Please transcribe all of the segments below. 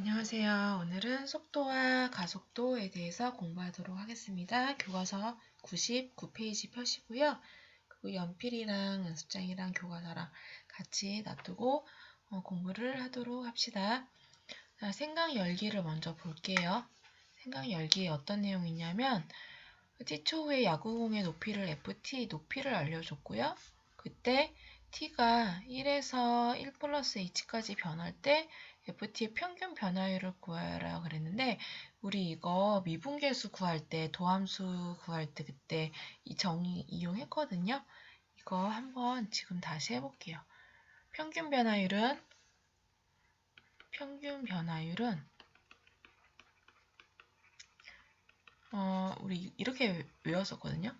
안녕하세요. 오늘은 속도와 가속도에 대해서 공부하도록 하겠습니다. 교과서 99페이지 펴시고요. 그리고 연필이랑 연습장이랑 교과서랑 같이 놔두고 어, 공부를 하도록 합시다. 자, 생각 열기를 먼저 볼게요. 생각 열기에 어떤 내용이 있냐면 티초의 야구공의 높이를 FT 높이를 알려줬고요. 그때 t가 1에서 1 플러스 h까지 변할 때 ft의 평균 변화율을 구하라 그랬는데 우리 이거 미분계수 구할 때 도함수 구할 때 그때 이 정의 이용했거든요. 이거 한번 지금 다시 해볼게요. 평균 변화율은 평균 변화율은 어, 우리 이렇게 외웠었거든요.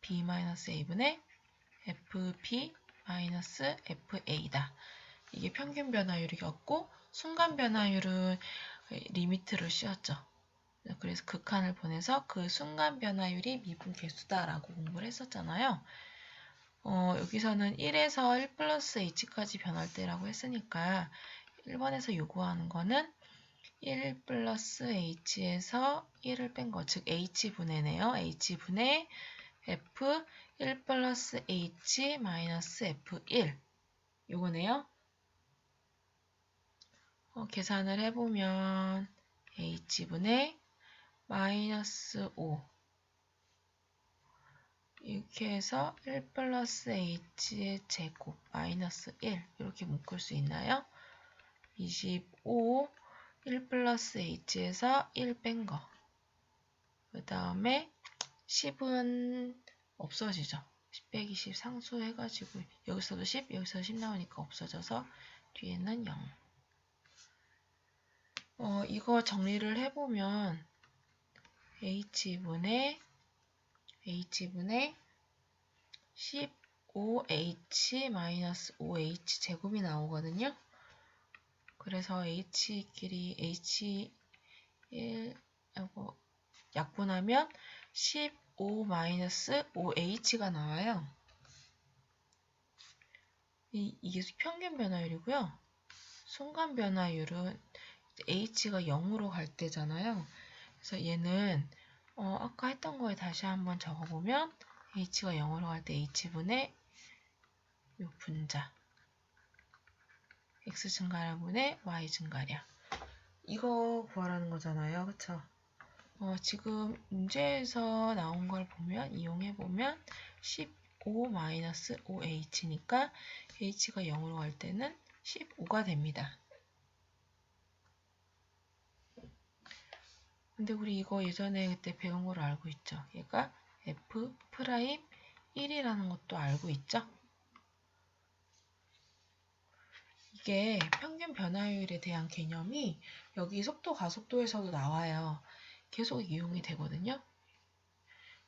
b-a분의 fp-fa다. 이게 평균 변화율이었고 순간 변화율은 리미트를 씌웠죠. 그래서 극한을 보내서 그 순간 변화율이 미분 계수다라고 공부를 했었잖아요. 어, 여기서는 1에서 1 플러스 h까지 변할 때라고 했으니까 1번에서 요구하는 거는 1 플러스 h에서 1을 뺀 거, 즉 h분해네요. h분해 f 1 플러스 h 마이너스 f1 요거네요. 어, 계산을 해보면 h분의 마이너스 5 이렇게 해서 1 플러스 h의 제곱 마이너스 1 이렇게 묶을 수 있나요? 25 1 플러스 h에서 1 뺀 거. 그 다음에 10은 없어지죠. 10 빼기 10 상수해가지고 여기서도 10, 여기서 10 나오니까 없어져서 뒤에는 0. 어, 이거 정리를 해보면 h분의 h분의 15h-5h 제곱이 나오거든요. 그래서 h끼리 h1 하고 약분하면 15-5h가 나와요. 이, 이게 평균 변화율이고요. 순간 변화율은 h가 0으로 갈 때잖아요. 그래서 얘는 어, 아까 했던 거에 다시 한번 적어보면 h가 0으로 갈 때 h분의 요 분자 x 증가량분의 y 증가량 이거 구하라는 거잖아요. 그쵸? 어, 지금 문제에서 나온 걸 보면 이용해 보면 15-5h니까 h가 0으로 갈 때는 15가 됩니다. 근데 우리 이거 예전에 그때 배운 걸 알고 있죠. 얘가 f 프라임 1이라는 것도 알고 있죠. 이게 평균 변화율에 대한 개념이 여기 속도 가속도에서도 나와요. 계속 이용이 되거든요.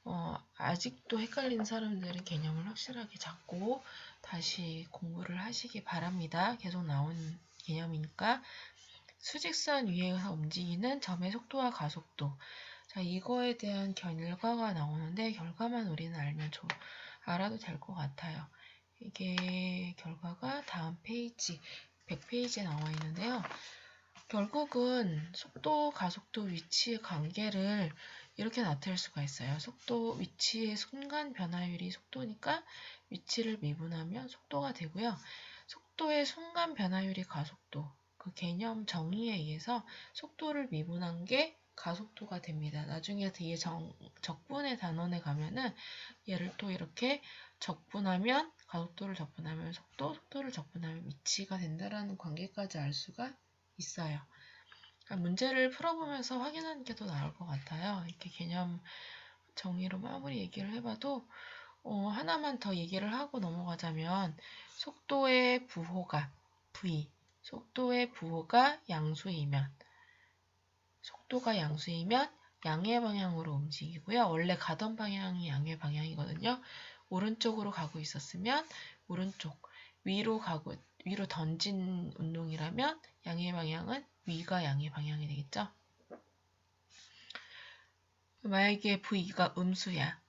어, 아직도 헷갈리는 사람들은 개념을 확실하게 잡고 다시 공부를 하시기 바랍니다. 계속 나온 개념이니까 수직선 위에서 움직이는 점의 속도와 가속도. 자, 이거에 대한 결과가 나오는데 결과만 우리는 알면 좀 알아도 될 것 같아요. 이게 결과가 다음 페이지 100페이지에 나와 있는데요. 결국은 속도, 가속도, 위치의 관계를 이렇게 나타낼 수가 있어요. 속도, 위치의 순간 변화율이 속도니까 위치를 미분하면 속도가 되고요. 속도의 순간 변화율이 가속도, 그 개념 정의에 의해서 속도를 미분한 게 가속도가 됩니다. 나중에 뒤에 정, 적분의 단원에 가면은 얘를 또 이렇게 적분하면 가속도를 적분하면 속도, 속도를 적분하면 위치가 된다라는 관계까지 알 수가 있어요. 그러니까 문제를 풀어보면서 확인하는 게 더 나을 것 같아요. 이렇게 개념 정의로 마무리 얘기를 해봐도 어, 하나만 더 얘기를 하고 넘어가자면 속도의 부호가 V, 속도의 부호가 양수이면 속도가 양수이면 양의 방향으로 움직이고요. 원래 가던 방향이 양의 방향이거든요. 오른쪽으로 가고 있었으면 오른쪽, 위로 가고 위로 던진 운동이라면 양의 방향은 위가 양의 방향이 되겠죠. 만약에 V가 음수야.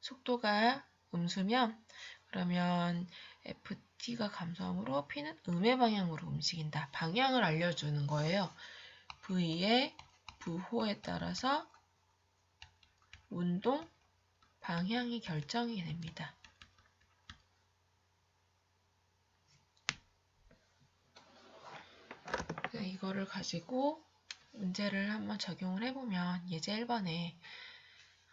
속도가 음수면 그러면 t가 감소함으로 p는 음의 방향으로 움직인다. 방향을 알려주는 거예요. v의 부호에 따라서 운동 방향이 결정이 됩니다. 네, 이거를 가지고 문제를 한번 적용을 해보면 예제 1번에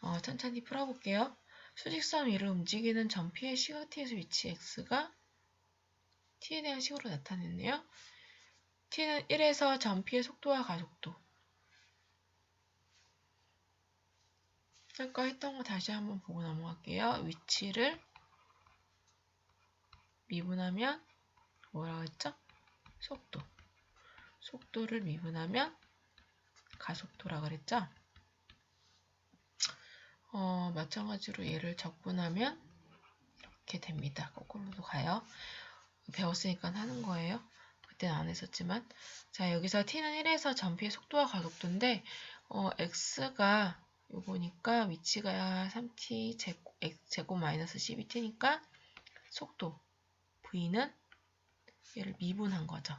어, 천천히 풀어볼게요. 수직선 위를 움직이는 전피의 시각 t에서 위치 x가 t에 대한 식으로 나타냈네요. t는 1에서 전피의 속도와 가속도 아까 했던 거 다시 한번 보고 넘어갈게요. 위치를 미분하면 뭐라고 했죠? 속도. 속도를 미분하면 가속도라 그랬죠? 어, 마찬가지로 얘를 적분하면 이렇게 됩니다. 거꾸로도 가요. 배웠으니까 하는 거예요. 그때는 안 했었지만. 자, 여기서 t는 1에서 전피의 속도와 가속도인데, 어, x가 요거니까 위치가 3t 제곱, 제곱 마이너스 12t니까 속도 v는 얘를 미분한 거죠.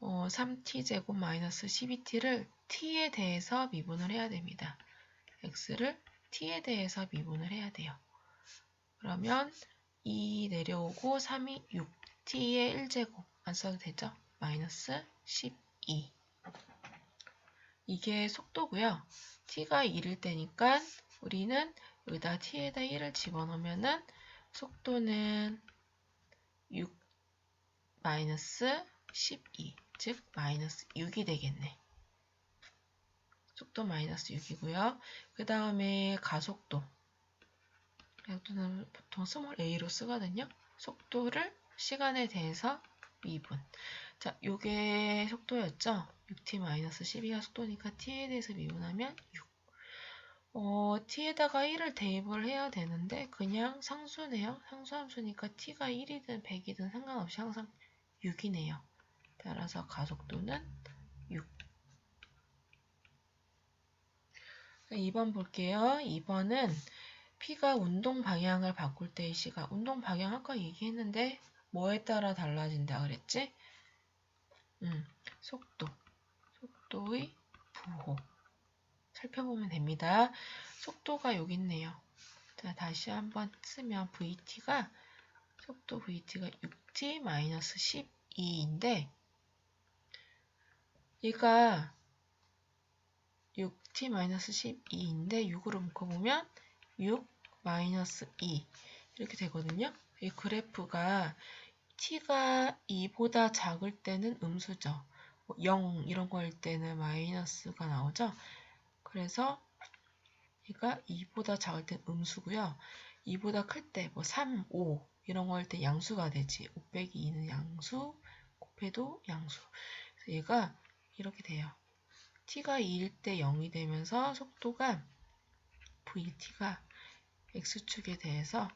어, 3t 제곱 마이너스 12t를 t에 대해서 미분을 해야 됩니다. x를 t에 대해서 미분을 해야 돼요. 그러면 2 내려오고 3이 6t의 1제곱 안 써도 되죠? 마이너스 12 이게 속도고요. t가 1일 때니까 우리는 여기다 t에다 1을 집어넣으면은 속도는 6 마이너스 12, 즉 마이너스 6이 되겠네. 속도 마이너스 6이고요. 그 다음에 가속도. 가속도는 보통 스몰 a로 쓰거든요. 속도를 시간에 대해서 미분. 자, 요게 속도였죠? 6t-12가 속도니까 t에 대해서 미분하면 6. 어, t에다가 1을 대입을 해야 되는데 그냥 상수네요. 상수함수니까 t가 1이든 100이든 상관없이 항상 6이네요. 따라서 가속도는 6. 2번 볼게요. 2번은 P가 운동 방향을 바꿀 때의 시각. 운동 방향 아까 얘기했는데 뭐에 따라 달라진다 그랬지? 음, 속도. 속도의 부호. 살펴보면 됩니다. 속도가 여기 있네요. 자, 다시 한번 쓰면 VT가 속도 VT가 6t-12인데 얘가 6t-12인데 6으로 묶어보면 6-2 이렇게 되거든요. 이 그래프가 t가 2보다 작을 때는 음수죠. 0뭐 이런 거일 때는 마이너스가 나오죠. 그래서 얘가 2보다 작을 땐 음수고요. 2보다 클 때 뭐 3, 5 이런 거할때 양수가 되지. 5 빼기 2는 양수, 곱해도 양수. 그래서 얘가 이렇게 돼요. t가 2일 때 0이 되면서 속도가 vt가 x축에 대해서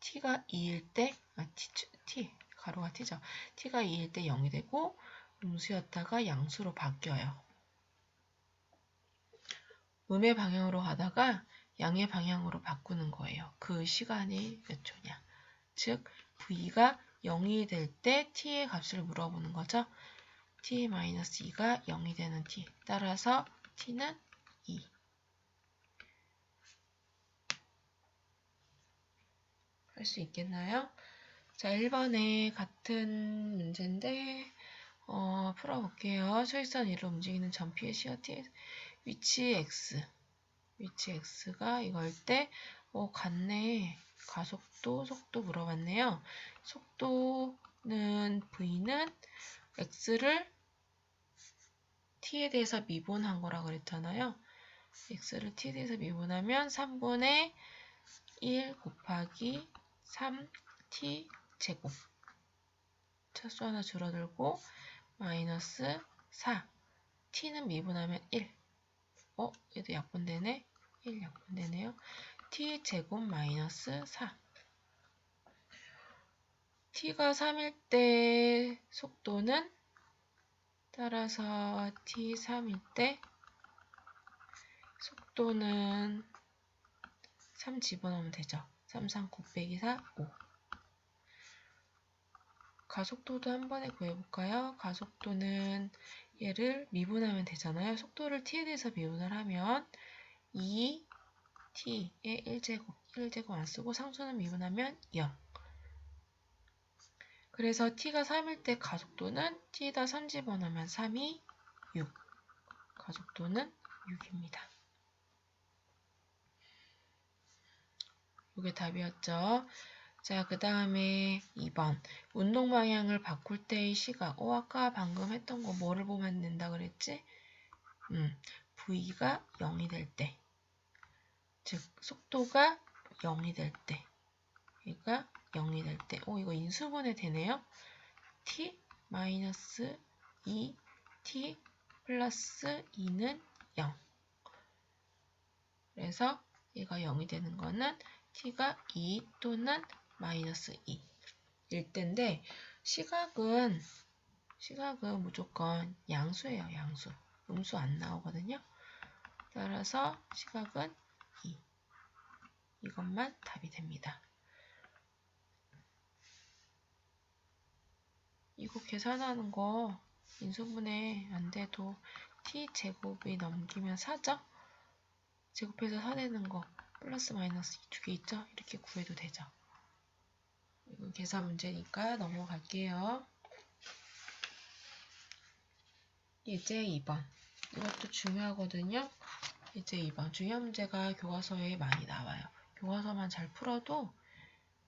t가 2일 때, 아, t, t, 가로가 t죠. t가 2일 때 0이 되고 음수였다가 양수로 바뀌어요. 음의 방향으로 가다가 양의 방향으로 바꾸는 거예요. 그 시간이 몇 초냐. 즉, v가 0이 될 때 t의 값을 물어보는 거죠. t-2가 0이 되는 t. 따라서 t는 2. 할 수 있겠나요? 자, 1번에 같은 문제인데 어, 풀어볼게요. 수익선 위로 움직이는 전피의 시어 t 위치 x 위치 x가 이걸 때 어, 같네. 가속도, 속도 물어봤네요. 속도는 v는 x를 t에 대해서 미분한 거라 그랬잖아요. x를 t에 대해서 미분하면 3분의 1 곱하기 3t 제곱. 차수 하나 줄어들고 마이너스 4 t는 미분하면 1 어? 얘도 약분되네? 1 약분되네요. t 제곱 마이너스 4 t가 3일 때 속도는 따라서 t 3일 때 속도는 3 집어넣으면 되죠. 3, 3, 9 빼기 4, 5. 가속도도 한 번에 구해볼까요? 가속도는 얘를 미분하면 되잖아요. 속도를 t에 대해서 미분을 하면 2t의 1제곱, 1제곱 안 쓰고 상수는 미분하면 0. 그래서 t가 3일 때 가속도는 t에다 3 집어넣으면 3이 6. 가속도는 6입니다. 이게 답이었죠. 자, 그 다음에 2번. 운동 방향을 바꿀 때의 시각. 어, 아까 방금 했던 거 뭐를 보면 된다 그랬지? 음, V가 0이 될 때. 즉, 속도가 0이 될 때. 얘가 0이 될 때. 오, 이거 인수분해 되네요. t 마이너스 2, t 플러스 2는 0. 그래서 얘가 0이 되는 거는 t가 2 또는 마이너스 2 일 때인데 시각은 시각은 무조건 양수예요. 양수. 음수 안 나오거든요. 따라서 시각은 2. 이것만 답이 됩니다. 이거 계산하는 거 인수분해 안 돼도 t 제곱이 넘기면 4죠? 제곱해서 4 되는 거 플러스 마이너스 두개 있죠? 이렇게 구해도 되죠. 이건 계산 문제니까 넘어갈게요. 예제 2번. 이것도 중요하거든요. 예제 2번. 중요 문제가 교과서에 많이 나와요. 교과서만 잘 풀어도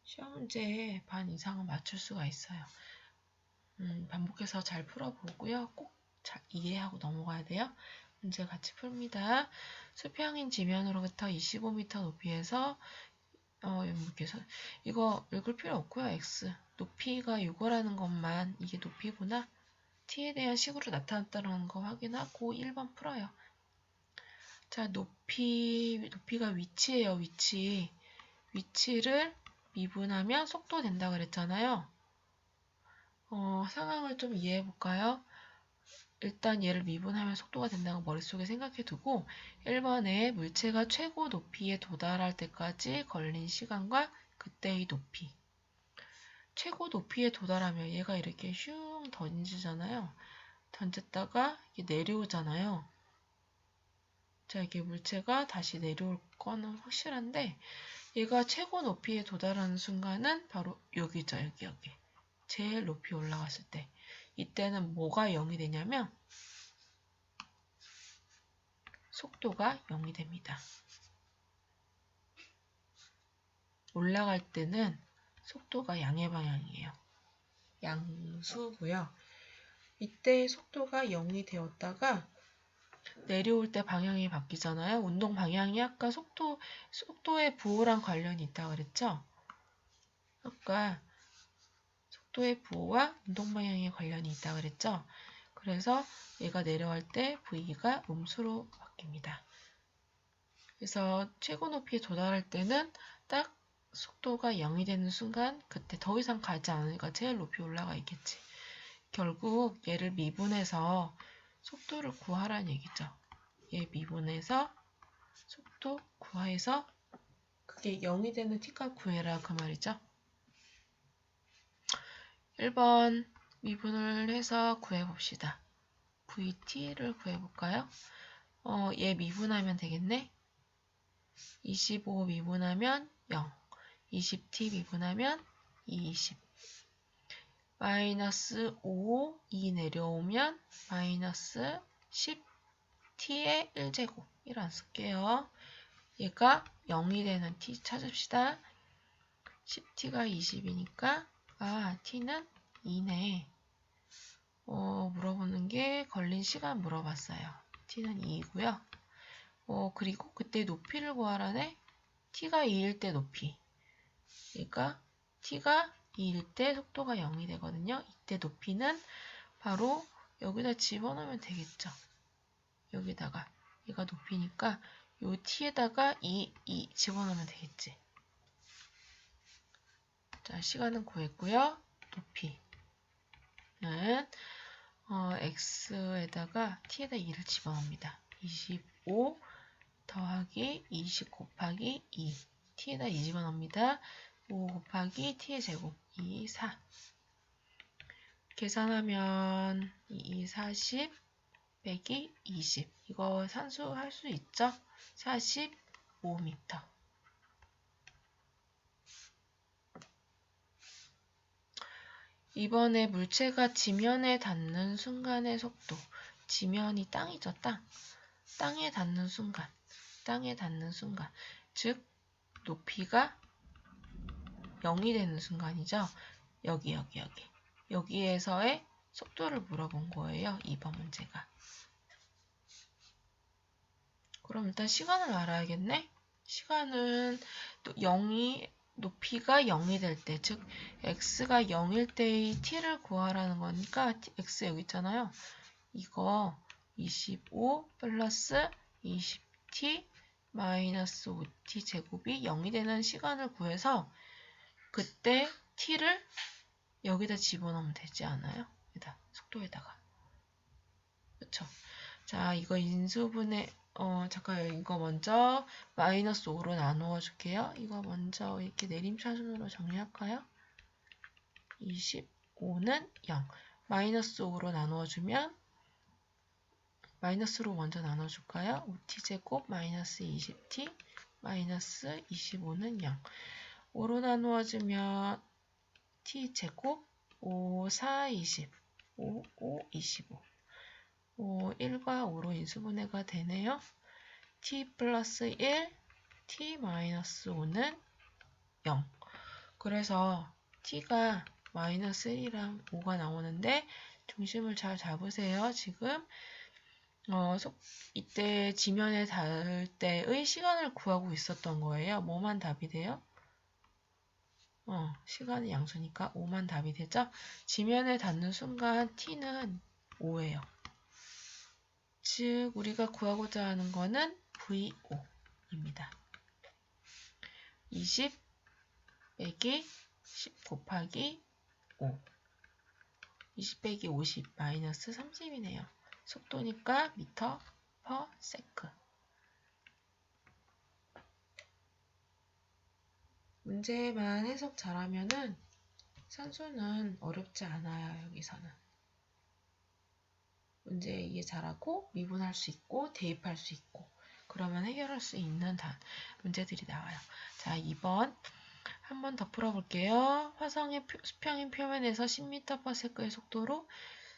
시험 문제에 반 이상은 맞출 수가 있어요. 음, 반복해서 잘 풀어보고요. 꼭 잘 이해하고 넘어가야 돼요. 문제 같이 풉니다. 수평인 지면으로부터 25m 높이에서 어, 서 이거 읽을 필요 없고요. x 높이가 이거라는 것만 이게 높이구나. t에 대한 식으로 나타났다는 거 확인하고 1번 풀어요. 자, 높이 높이가 위치예요. 위치. 위치를 미분하면 속도 된다 그랬잖아요. 어, 상황을 좀 이해해 볼까요? 일단 얘를 미분하면 속도가 된다고 머릿속에 생각해 두고 1번에 물체가 최고 높이에 도달할 때까지 걸린 시간과 그때의 높이 최고 높이에 도달하면 얘가 이렇게 슝 던지잖아요. 던졌다가 내려오잖아요. 자, 이게 물체가 다시 내려올 거는 확실한데 얘가 최고 높이에 도달하는 순간은 바로 여기죠. 여기 여기. 제일 높이 올라갔을 때. 이때는 뭐가 0이 되냐면 속도가 0이 됩니다. 올라갈 때는 속도가 양의 방향이에요. 양수고요. 이때 속도가 0이 되었다가 내려올 때 방향이 바뀌잖아요. 운동 방향이 아까 속도, 속도의 부호랑 관련이 있다고 그랬죠? 아까 속도의 부호와 운동 방향의 관련이 있다고 그랬죠? 그래서 얘가 내려갈 때 V가 음수로 바뀝니다. 그래서 최고 높이에 도달할 때는 딱 속도가 0이 되는 순간 그때 더 이상 가지 않으니까 제일 높이 올라가 있겠지. 결국 얘를 미분해서 속도를 구하라는 얘기죠. 얘 미분해서 속도 구해서 그게 0이 되는 t값 구해라 그 말이죠. 1번 미분을 해서 구해봅시다. vt를 구해볼까요? 어, 얘 미분하면 되겠네. 25 미분하면 0. 20t 미분하면 20. 마이너스 5, 2 내려오면 마이너스 10t의 1제곱. 1 안 쓸게요. 얘가 0이 되는 t 찾읍시다. 10t가 20이니까 아, t는 2네. 어, 물어보는 게 걸린 시간 물어봤어요. t는 2이고요. 어, 그리고 그때 높이를 구하라네. t가 2일 때 높이. 그러니까 t가 2일 때 속도가 0이 되거든요. 이때 높이는 바로 여기다 집어넣으면 되겠죠. 여기다가 얘가 높이니까 요 t에다가 2, 2 집어넣으면 되겠지. 자, 시간은 구했고요. 높이는 어, x에다가 t에다 2를 집어넣습니다. 25 더하기 20 곱하기 2 t에다 2 집어넣습니다. 5 곱하기 t의 제곱 2, 4 계산하면 2, 2, 40 빼기 20 이거 산수할 수 있죠? 45m 이번에 물체가 지면에 닿는 순간의 속도 지면이 땅이죠 땅 땅에 닿는 순간 땅에 닿는 순간 즉 높이가 0이 되는 순간이죠 여기 여기 여기 여기에서의 속도를 물어본 거예요. 2번 문제가. 그럼 일단 시간을 알아야겠네. 시간은 또 0이 높이가 0이 될 때, 즉 x가 0일 때의 t를 구하라는 거니까 x 여기 있잖아요. 이거 25 플러스 20t 마이너스 5t 제곱이 0이 되는 시간을 구해서 그때 t를 여기다 집어넣으면 되지 않아요? 여기다 속도에다가 그쵸? 자 이거 인수분해 어 잠깐 이거 먼저 마이너스 5로 나누어 줄게요. 이거 먼저 이렇게 내림차순으로 정리할까요? 25는 0 마이너스 5로 나누어 주면 마이너스로 먼저 나눠 줄까요? 5t제곱 마이너스 20t 마이너스 25는 0 5로 나누어 주면 t제곱 5, 4, 20 5, 5, 25 5, 1과 5로 인수분해가 되네요. t 플러스 1, t 마이너스 5는 0 그래서 t가 마이너스 1이랑 5가 나오는데 중심을 잘 잡으세요. 지금 어, 이때 지면에 닿을 때의 시간을 구하고 있었던 거예요. 뭐만 답이 돼요? 어, 시간이 양수니까 5만 답이 되죠? 지면에 닿는 순간 t는 5예요. 즉 우리가 구하고자 하는 거는 V5입니다. 20 빼기 10 곱하기 5 20 빼기 50 마이너스 30이네요. 속도니까 미터 퍼 세크 문제만 해석 잘하면은 산수는 어렵지 않아요. 여기서는. 문제 이해 잘하고 미분할 수 있고 대입할 수 있고 그러면 해결할 수 있는 단 문제들이 나와요. 자, 2번 한 번 더 풀어볼게요. 화성의 수평인 표면에서 10m/s의 속도로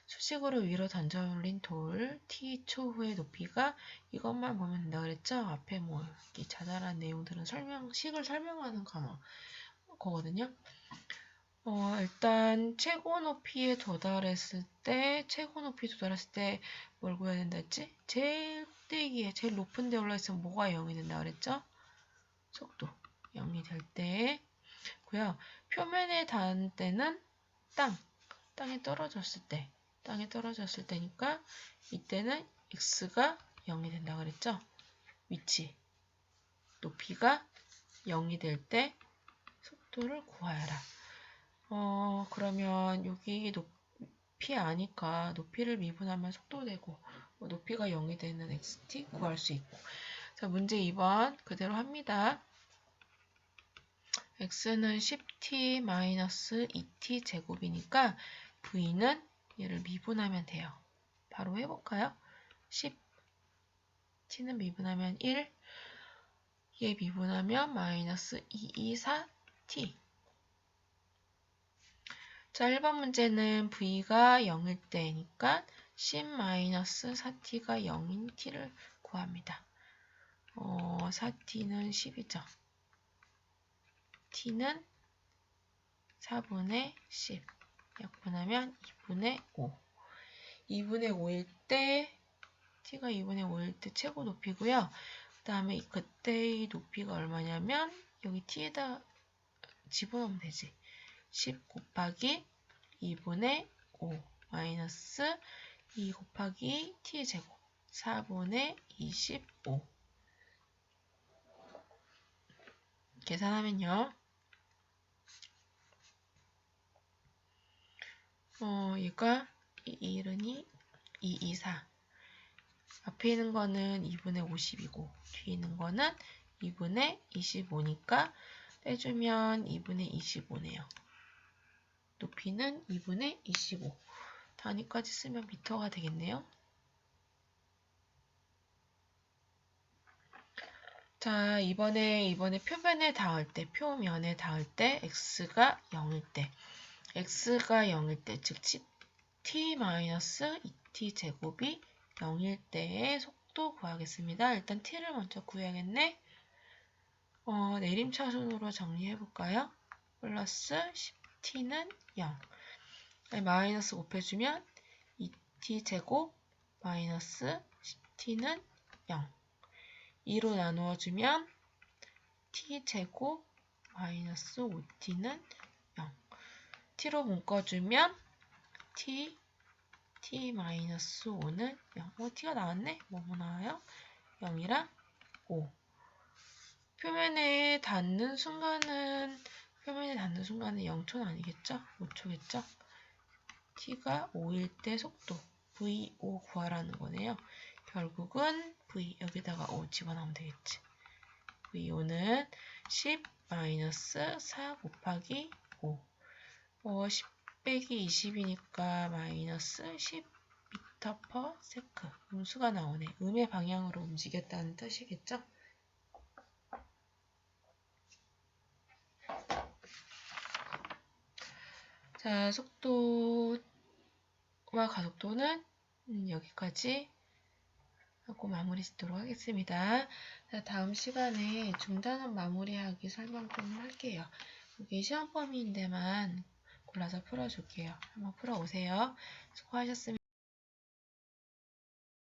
수직으로 위로 던져 올린 돌 t 초 후의 높이가 이것만 보면 된다 그랬죠? 앞에 뭐 이렇게 자잘한 내용들은 설명 식을 설명하는 거거든요. 어, 일단 최고 높이에 도달했을 때 최고 높이 도달했을 때 뭘 구해야 된다 했지? 제일 꼭대기에 제일 높은 데 올라있으면 뭐가 0이 된다 그랬죠? 속도 0이 될 때 고요. 표면에 닿은 때는 땅, 땅에 떨어졌을 때 땅에 떨어졌을 때니까 이때는 x가 0이 된다 그랬죠? 위치, 높이가 0이 될 때 속도를 구하여라. 어, 그러면 여기 높이 아니까 높이를 미분하면 속도 되고 뭐 높이가 0이 되는 xt 구할 수 있고 자, 문제 2번 그대로 합니다. x는 10t-2t 제곱이니까 v는 얘를 미분하면 돼요. 바로 해볼까요? 10 t는 미분하면 1 얘 미분하면 마이너스 224t 자 1번 문제는 v가 0일 때니까 10-4t가 0인 t를 구합니다. 어, 4t는 10이죠. t는 4분의 10 약분하면 2분의 5. 2분의 5일 때 t가 2분의 5일 때 최고 높이고요. 그 다음에 그때의 높이가 얼마냐면 여기 t에다 집어넣으면 되지. 10 곱하기 2분의 5 마이너스 2 곱하기 t의 제곱 4분의 25 계산하면요. 어, 얘가 2, 1은 2, 2, 4. 앞에 있는 거는 2분의 50이고 뒤에 있는 거는 2분의 25니까 빼주면 2분의 25네요. 높이는 2분의 25. 단위까지 쓰면 미터가 되겠네요. 자, 이번에, 이번에 표면에 닿을 때, 표면에 닿을 때, x가 0일 때, x가 0일 때, 즉, t-2t 제곱이 0일 때의 속도 구하겠습니다. 일단 t를 먼저 구해야겠네. 어, 내림차순으로 정리해 볼까요? 플러스 10t는 0. 아니, 마이너스 곱해주면 2t 제곱 마이너스 10t는 0. 2로 나누어주면 t 제곱 마이너스 5t는 0. t로 묶어주면 t t 마이너스 5는 0. 어, t가 나왔네? 뭐뭐 나와요? 0이랑 5. 표면에 닿는 순간은 표면에 닿는 순간은 0초는 아니겠죠? 5초겠죠? t가 5일 때 속도 v5 구하라는 거네요. 결국은 v 여기다가 5 집어넣으면 되겠지. v5는 10 마이너스 4 곱하기 5. 어, 10 빼기 20이니까 마이너스 10 미터 퍼 세크. 음수가 나오네. 음의 방향으로 움직였다는 뜻이겠죠? 자, 속도와 가속도는 음, 여기까지 하고 마무리 짓도록 하겠습니다. 자, 다음 시간에 중단원 마무리하기 설명 좀 할게요. 여기 시험 범위인데만 골라서 풀어줄게요. 한번 풀어오세요. 수고하셨습니다.